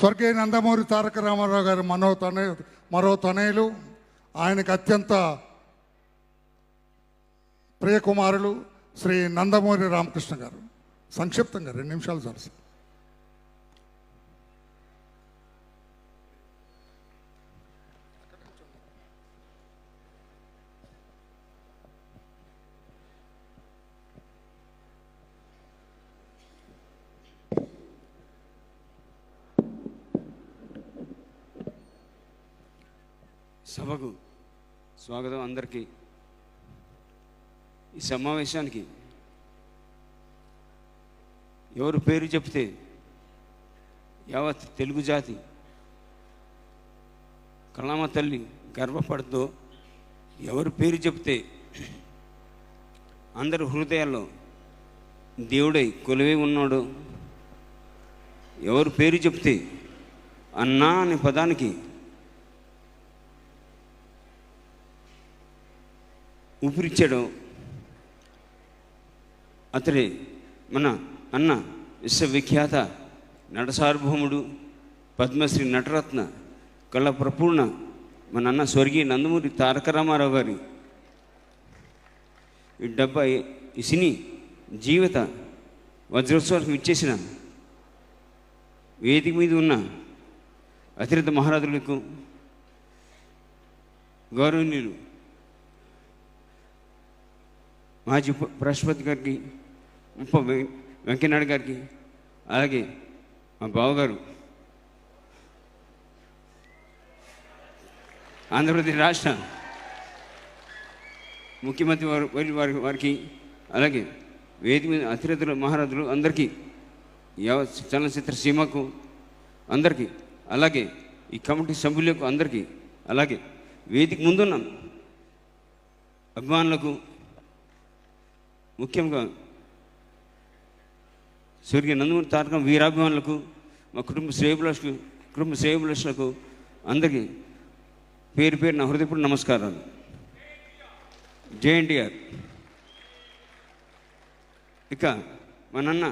స్వర్గీయ నందమూరి తారక రామారావు గారి మనో తనయ మరో తనయులు ఆయనకు అత్యంత ప్రియకుమారులు శ్రీ నందమూరి రామకృష్ణ గారు. సంక్షిప్తంగా రెండు నిమిషాలు సార్. సభకు స్వాగతం అందరికీ. ఈ సమావేశానికి ఎవరు పేరు చెప్తే యావత్ తెలుగు జాతి కళామ తల్లి గర్వపడుతూ ఎవరు పేరు చెప్తే అందరి హృదయాల్లో దేవుడై కొలువై ఉన్నాడు. ఎవరు పేరు చెప్తే అన్నా అనే పదానికి ఊపిరిచ్చాడు. అతడే మన అన్న విశ్వవిఖ్యాత నటసార్వభౌముడు పద్మశ్రీ నటరత్న కళ ప్రపూర్ణ మన అన్న స్వర్గీయ నందమూరి తారక రామారావు గారి ఈ డెబ్బై ఈ సినీ జీవిత వజ్రోత్సవానికి ఇచ్చేసిన వేదిక మీద ఉన్న అతిరథ మహారాజులకు గౌరవనీయులు మాజీ రాష్ట్రపతి గారికి ఉప వెంకయ్యనాయుడు గారికి అలాగే మా బావగారు. ఆంధ్రప్రదేశ్ రాష్ట్ర ముఖ్యమంత్రి వారు వారి వారి వారికి అలాగే వేది మీద అతిరథులు మహారాజులు అందరికీ యావ చలనచిత్ర సీమకు అందరికీ అలాగే ఈ కమిటీ సభ్యులకు అందరికీ అలాగే వేదిక ముందున్న అభిమానులకు ముఖ్యంగా సూర్య నందమూరి తారకం వీరాభిమానులకు మా కుటుంబ శ్రేయభిలాషులకు కుటుంబ శ్రేయభిలాషులకు అందరికీ పేరు పేరు నా హృదయపూర్ణ నమస్కారాలు జేఎన్టీఆర్ ఇక మా నాన్న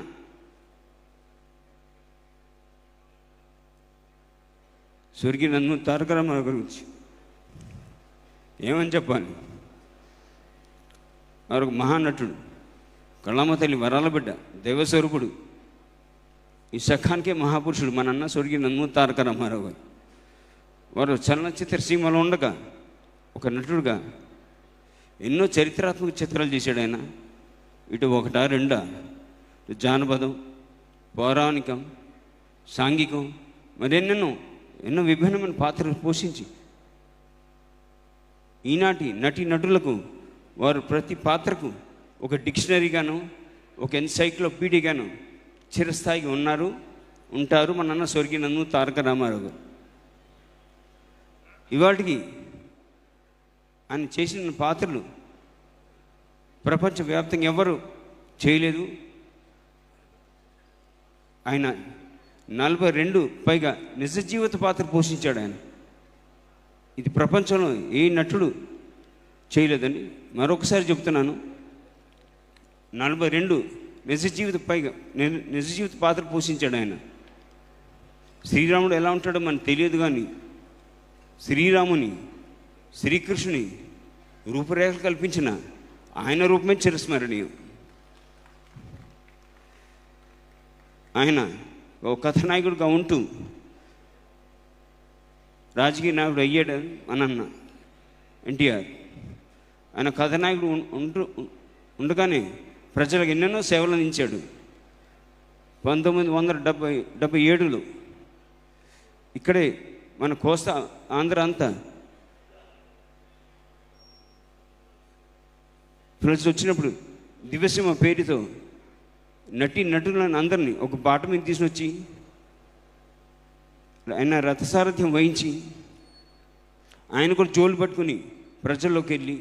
స్వర్గీయ నందమూరి తారక రామారావు గురించి ఏమని చెప్పాలి? వారు మహానటుడు. కళామ తల్లి వరాల బిడ్డ దైవస్వరూపుడు ఈ సఖానికే మహాపురుషుడు మన అన్న స్వర్గీయ నందమూరి తారక రామారావు గారు. వారు చలనచిత్ర సీమలో ఉండగా ఒక నటుడుగా ఎన్నో చరిత్రాత్మక చిత్రాలు చేశాడు ఆయన. ఇటు ఒకటా రెండా జానపదం పౌరాణికం సాంఘికం మరెన్నెన్నో ఎన్నో విభిన్నమైన పాత్రలు పోషించి ఈనాటి నటి నటులకు వారు ప్రతి పాత్రకు ఒక డిక్షనరీగాను ఒక ఎన్సైక్లోపీడియాగాను చిరస్థాయిగా ఉన్నారు ఉంటారు. మన అన్న స్వర్గీయ నందు తారక రామారావు గారు. ఇవాటికి ఆయన చేసిన పాత్రలు ప్రపంచవ్యాప్తంగా ఎవరు చేయలేదు. ఆయన నలభై రెండు పైగా నిజ జీవిత పాత్ర పోషించాడు ఆయన. ఇది ప్రపంచంలో ఏ నటుడు చేయలేదండి. మరొకసారి చెప్తున్నాను. నలభై రెండు నిజ జీవిత పైగా ని- నిజ జీవిత పాత్ర పోషించాడు ఆయన. శ్రీరాముడు ఎలా ఉంటాడో మనకు తెలియదు కానీ శ్రీరాముని శ్రీకృష్ణుని రూపురేఖలు కల్పించిన ఆయన రూపమే చిరస్మరణీయం. ఆయన ఒక కథానాయకుడిగా ఉంటూ రాజకీయ నాయకుడు అయ్యాడు అని అన్న ఎన్టీఆర్. ఆయన కథానాయకుడు ఉంటూ ఉండగానే ప్రజలకు ఎన్నెన్నో సేవలు అందించాడు. పంతొమ్మిది వందల డెబ్బై డెబ్బై ఏడులో ఇక్కడే మన కోస్తా ఆంధ్ర అంతా ప్రజలు వచ్చినప్పుడు దివ్యసింహ పేరుతో నటి నటులను అందరినీ ఒక బాట మీద తీసుకొచ్చి ఆయన రథసారథ్యం వహించి ఆయన కూడా జోలు పట్టుకుని ప్రజల్లోకి వెళ్ళి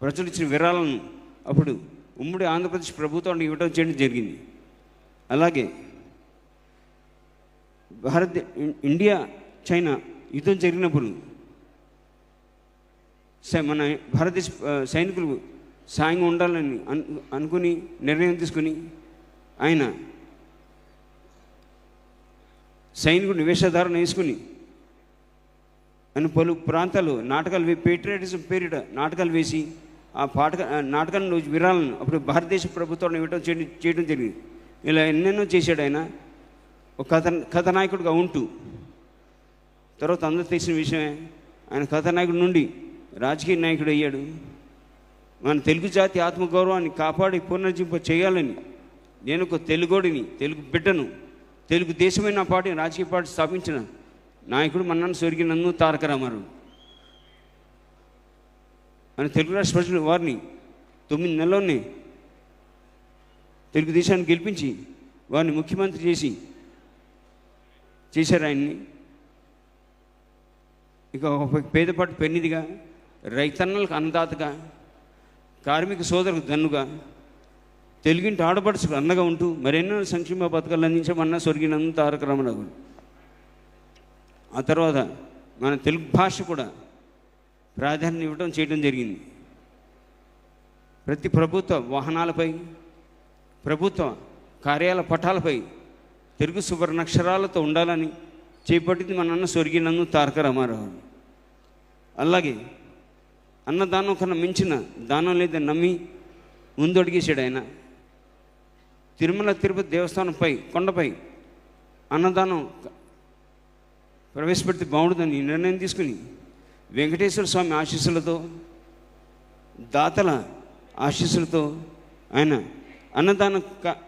ప్రజలు ఇచ్చిన విరాళను అప్పుడు ఉమ్మడి ఆంధ్రప్రదేశ్ ప్రభుత్వాన్ని ఇవ్వడం చేయడం జరిగింది. అలాగే భారత ఇండియా చైనా యుద్ధం జరిగినప్పుడు సై- మన భారతదేశ సైనికులు సాయంగా ఉండాలని అను అనుకుని నిర్ణయం తీసుకుని ఆయన సైనికుడిని వేషధారణ వేసుకుని అని పలు ప్రాంతాలు నాటకాలు వే పేరిట నాటకాలు వేసి ఆ పాట నాటకాన్ని నువ్వు విరాలను అప్పుడు భారతదేశ ప్రభుత్వాన్ని ఇవ్వటం చేయడం చేయడం జరిగింది. ఇలా ఎన్నెన్నో చేశాడు ఆయన. ఒక కథ కథానాయకుడిగా ఉంటూ. తర్వాత అందరూ తెలిసిన విషయమే ఆయన కథానాయకుడి నుండి రాజకీయ నాయకుడు అయ్యాడు. మన తెలుగు జాతి ఆత్మగౌరవాన్ని కాపాడి పునర్జింప చేయాలని నేను ఒక తెలుగోడిని తెలుగు బిడ్డను తెలుగు దేశమైన నా పార్టీ రాజకీయ పార్టీ స్థాపించిన నాయకుడు మన్నాను సొరిగినందు తారక రామారావు. మన తెలుగు రాష్ట్ర ప్రజలు వారిని తొమ్మిది నెలల్లోనే తెలుగుదేశాన్ని గెలిపించి వారిని ముఖ్యమంత్రి చేసి చేశారు ఆయన్ని. ఇక ఒక పేదపాటి పెన్నిదిగా రైతన్నలకు అన్నదాతగా కార్మిక సోదరులకు దన్నుగా తెలుగింటి ఆడపడుచుకు అన్నగా ఉంటూ మరెన్నో సంక్షేమ పథకాలు అందించమన్న స్వర్గీనందు తారక రామారావు ఆ తర్వాత మన తెలుగు భాష కూడా ప్రాధాన్యం ఇవ్వడం చేయడం జరిగింది. ప్రతి ప్రభుత్వ వాహనాలపై ప్రభుత్వ కార్యాల పటాలపై తెలుగు సువర్ణాక్షరాలతో ఉండాలని చేపట్టింది మన అన్న స్వర్గీయనందు తారక రామారావు. అలాగే అన్నదానం కన్నా మించిన దానం లేదని నమ్మి ముందడిగేశాడు ఆయన. తిరుమల తిరుపతి దేవస్థానంపై కొండపై అన్నదానం ప్రవేశపెడితే బాగుంటుందని నిర్ణయం తీసుకుని వెంకటేశ్వర స్వామి ఆశీస్సులతో దాతల ఆశీస్సులతో ఆయన అన్నదానం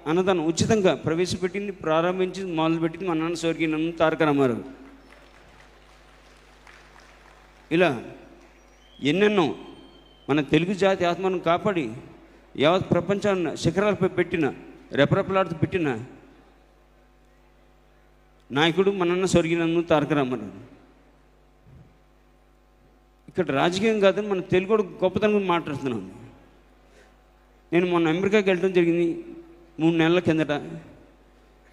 అన్నదానం ఉచితంగా ప్రవేశపెట్టింది ప్రారంభించి మొదలుపెట్టింది మా నాన్న స్వర్గీయ తారక రామారావు. ఇలా ఎన్నెన్నో మన తెలుగు జాతి ఆత్మను కాపాడి యావత్ ప్రపంచాన్ని శిఖరాలపై పెట్టిన రెపరెపలాడుతూ పెట్టిన నాయకుడు మనన్న స్వర్గీయనందు తారక రామారావు. ఇక్కడ రాజకీయం కాదని మన తెలుగు కూడా గొప్పతనం గురించి మాట్లాడుతున్నాం. నేను మొన్న అమెరికాకి వెళ్ళడం జరిగింది మూడు నెలల కిందట.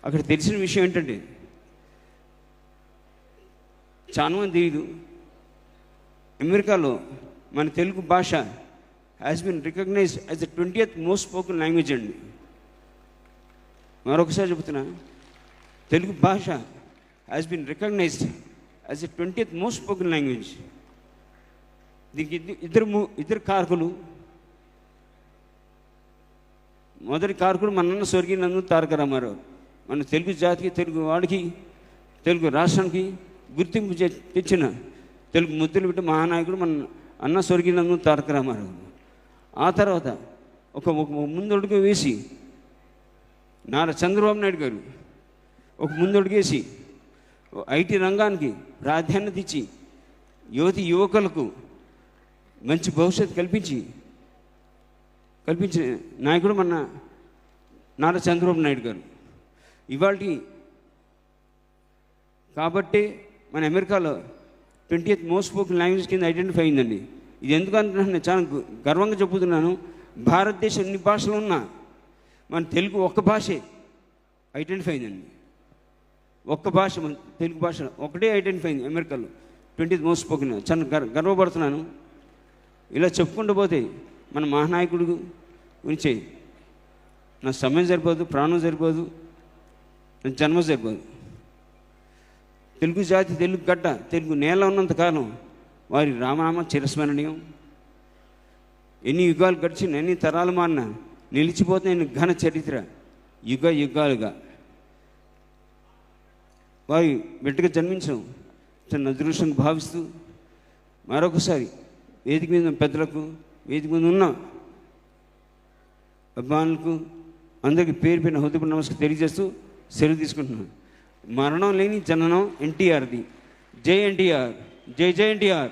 అక్కడ తెలిసిన విషయం ఏంటంటే చాలా మంది తెలియదు అమెరికాలో మన తెలుగు భాష has been recognise as the twentieth most spoken language అండి. మరొకసారి చెబుతున్నా తెలుగు భాష has been recognised as the twentieth most spoken language దీనికి ఇద్దరు ము- ఇద్దరు కారకులు. మొదటి కారకుడు మన స్వర్గీయ నందు తారక రామారావు. మన తెలుగు జాతికి తెలుగు వాడికి తెలుగు రాష్ట్రానికి గుర్తింపు చే- తెచ్చిన తెలుగు ముద్దులు పెట్టి మహానాయకుడు మన అన్న స్వర్గీనందు తారక రామారావు. ఆ తర్వాత ఒక ఒక ముందడుగు వేసి నారా చంద్రబాబు నాయుడు గారు ఒక ముందడుగేసి ఐటీ రంగానికి ప్రాధాన్యత ఇచ్చి యువతి యువకులకు మంచి భవిష్యత్తు కల్పించి కల్పించిన నాయకుడు మన నారా చంద్రబాబు నాయుడు గారు. ఇవాళ కాబట్టి మన అమెరికాలో twenty eighth most spoken language కింద ఐడెంటిఫై అయిందండి. ఇది ఎందుకు అంటున్నాను చాలా గర్వంగా చెబుతున్నాను భారతదేశం ఎన్ని భాషలు ఉన్నా మన తెలుగు ఒక్క భాషే ఐడెంటిఫై అయిందండి. ఒక్క భాష మన తెలుగు భాష ఒకటే ఐడెంటిఫై అయింది అమెరికాలో. Twenty most spoken. చాలా గర్ గర్వపడుతున్నాను. ఇలా చెప్పుకుంటూ పోతే మన మహానాయకుడు గురించి. నా సమయం సరిపోదు ప్రాణం సరిపోదు నా జన్మ సరిపోదు. తెలుగు జాతి తెలుగు గడ్డ తెలుగు నేల ఉన్నంతకాలం వారి రామనామ చిరస్మరణీయం. ఎన్ని యుగాలు గడిచిన ఎన్ని తరాలు మారిన నిలిచిపోతున్న ఘన చరిత్ర యుగ యుగాలుగా. వారి బిడ్డగా జన్మించడం తన అదృష్టంగా భావిస్తూ మరొకసారి వేదిక మీద పెద్దలకు వేదిక మీద ఉన్న అభిమానులకు అందరికీ పేరు పేరున హృదయపు నమస్కారం తెలియజేస్తూ సెలవు తీసుకుంటున్నాను. మరణం లేని జననం ఎన్టీఆర్ది. జై ఎన్టీఆర్. జై జై ఎన్టీఆర్.